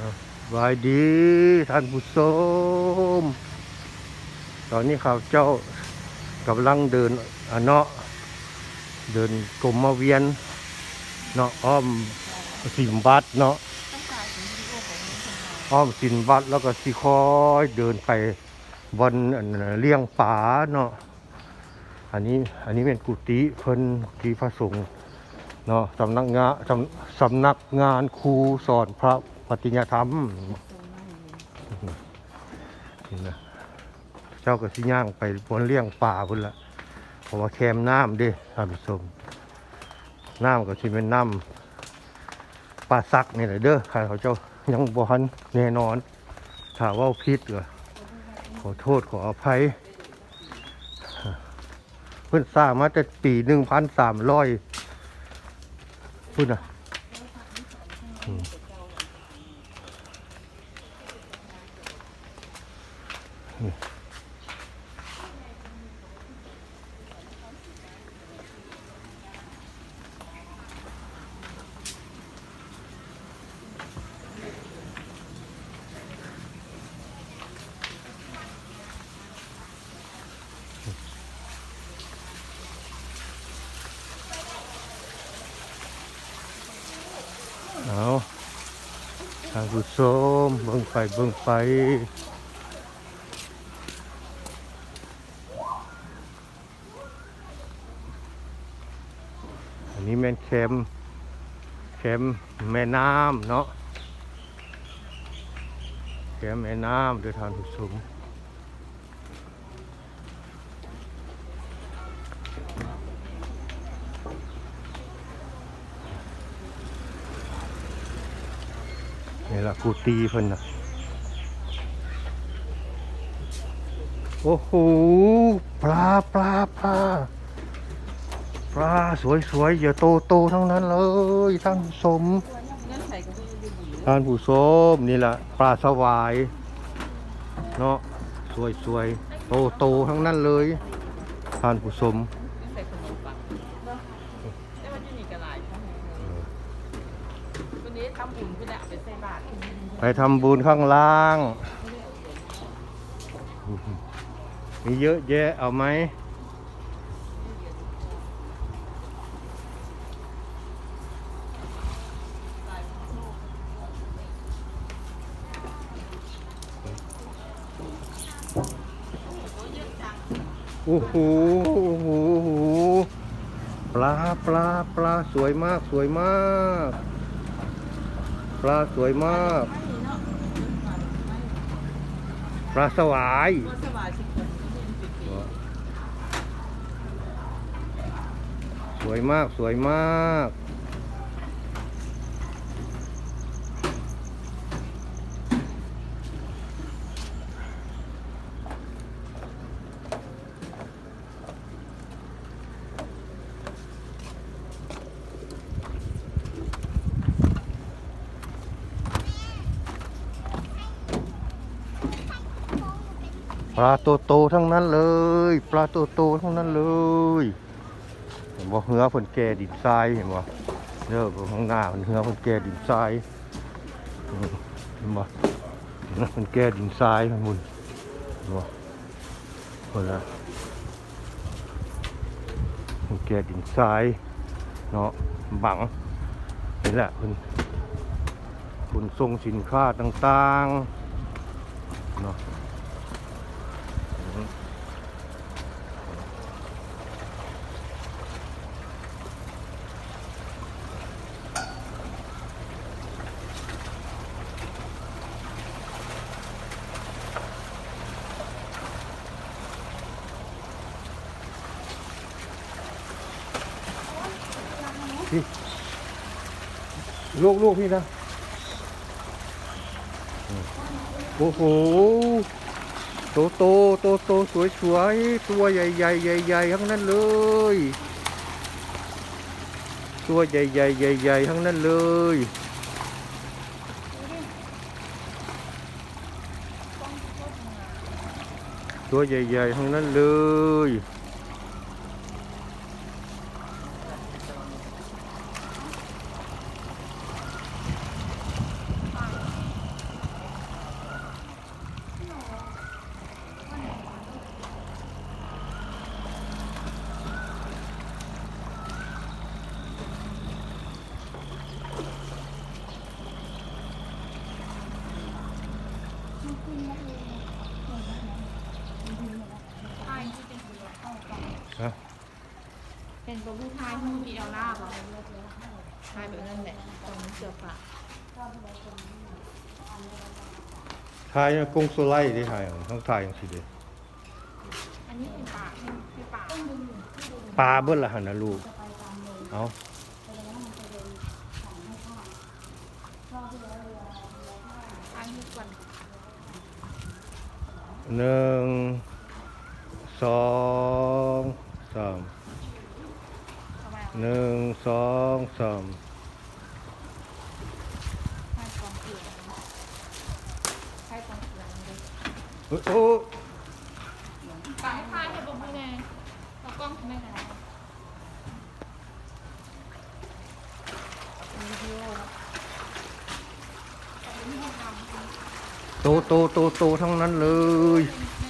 ครับสบายดีท่านผู้ชมตอนนี้ข้าวเจ้ากำลังเดินเนาะเดินกลมมาเวียนเนาะอ้อมสิมบัดเนาะอ้อมสินบัดแล้วก็สิคอยเดินไปบนเลี้ยงป่าเนาะอันนี้อันนี้เป็นกุฏิเพิ่นกุฏิพระสงฆ์เนาะสำนักงานสำนักงานครูสอนพระ ปฏิญญาธรรมนี่นะเจ้าก็สิย่างไปบนเลี้ยงป่าพุ่นละเพราะว่าแคมน้ำเด้ท่านผู้ชมน้ำก็สิเป็นน้ำป่าซักนี่แหละเด้อใครเขาเจ้ายังบ่ทันแน่นอนถ้าว่าผิดก็ขอโทษขออภัย เพิ่อนสร้างมาแต่ปีหนึ่งพันสามร้อยพุ่นอะ นี่เอาทางผู้ชมเบิ่งไปเบิ่งไป อันนี้แม่นเข็มเข็มแม่น้ำเนาะเข็มแม่น้ำเด้วยทางผู้ชมนี่ละกูตีเพิ่นนะโอ้โหปลาปลาปลา ปลาสวยๆอย่าโตๆทั้งนั้นเลยท่านผู้ชมเงื่อนไขก็ไม่ได้ดีท่านผู้ชมนี่แหละปลาสวายเนาะสวยๆโตๆทั้งนั้นเลยท่านผู้ชมไปทำบุญข้างล่าง มีเยอะแยะเอาไหม อ้โหโอ้โหโอ้โหปลาปลาปลาสวยมากสวยมาก ปลาสวยมาก ปลาสวายสวยมากสวยมาก ลาโตโตทั้งนั้นเลย ปลาโตโตทั้งนั้นเลยเห็นบ่เหือเพิ่นแก่ดินทรายเห็นบ่เด้อข้างหน้าเพิ่นเหือเพิ่นแก่ดินทรายเห็นบ่เห็นบ่เพิ่นแก่ดินทรายเพิ่นหมุนเห็นบ่เพิ่นละเพิ่นแก่ดินทรายเนาะบังนี่แหละเพิ่นขนส่งสินค้าต่างๆเนาะ ลูกลูกพี่นะ โอ้โหโตโตโตโตสวยสวยตัวใหญ่ใหญ่ใหญ่ใหญ่ทั้งนั้นเลย ตัวใหญ่ใหญ่ใหญ่ใหญ่ทั้งนั้นเลยตัวใหญ่ๆทั้งนั้นเลย ฮะเป็นตัวผู้ชายที่มีเอลล่าป่ะชายแบบนั้นแหละตรงนี้เสือป่าทายกงโซไลได้ทายของทั้งทายอย่างสิเด้อันนี้เป็นป่าเป็นป่าปลาเบิ้ลละหันนะลูก เอาอันนี้ก่อนหนึ่งสอง สามทำไมหนึ่งสองสามชายกองเกลือชายกองเกลือเลยเอ้ยโอ้กางพายให้บอกพี่แน่เรากล้องทำไมกันวิดีโอนี่ให้ทำโตโตโตโตทั้งนั้นเลยในน้อย